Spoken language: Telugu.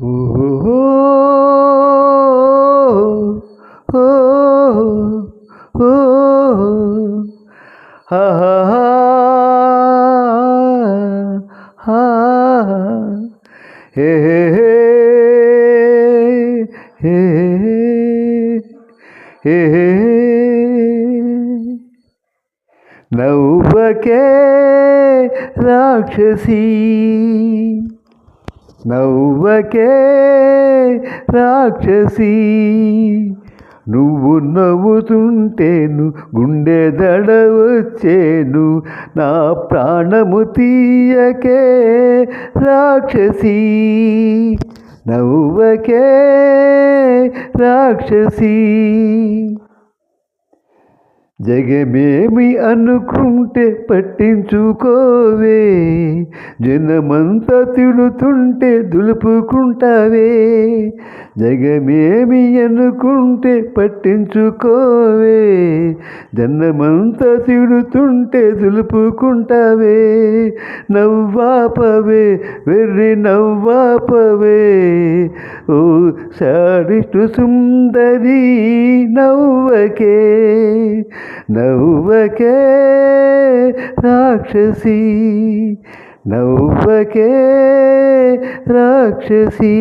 ఓహో ఓ నవ్వకే రాక్షసి. నువ్వు నవ్వుతుంటేను గుండె దడ వచ్చేను నా ప్రాణము తీయకే రాక్షసి. నవ్వకే రాక్షసి. జగమేమి అనుకుంటే పట్టించుకోవే. జనమంతా తిడుతుంటే దులుపుకుంటావే. జగమేమి అనుకుంటే పట్టించుకోవే. జనమంతా తిడుతుంటే దులుపుకుంటావే. నవ్వాపవే వెర్రి నవ్వాపవే. ఓ సాడిటు సుందరి నవ్వకే. నవ్వకే రాక్షసి నవ్వకే రాక్షసి.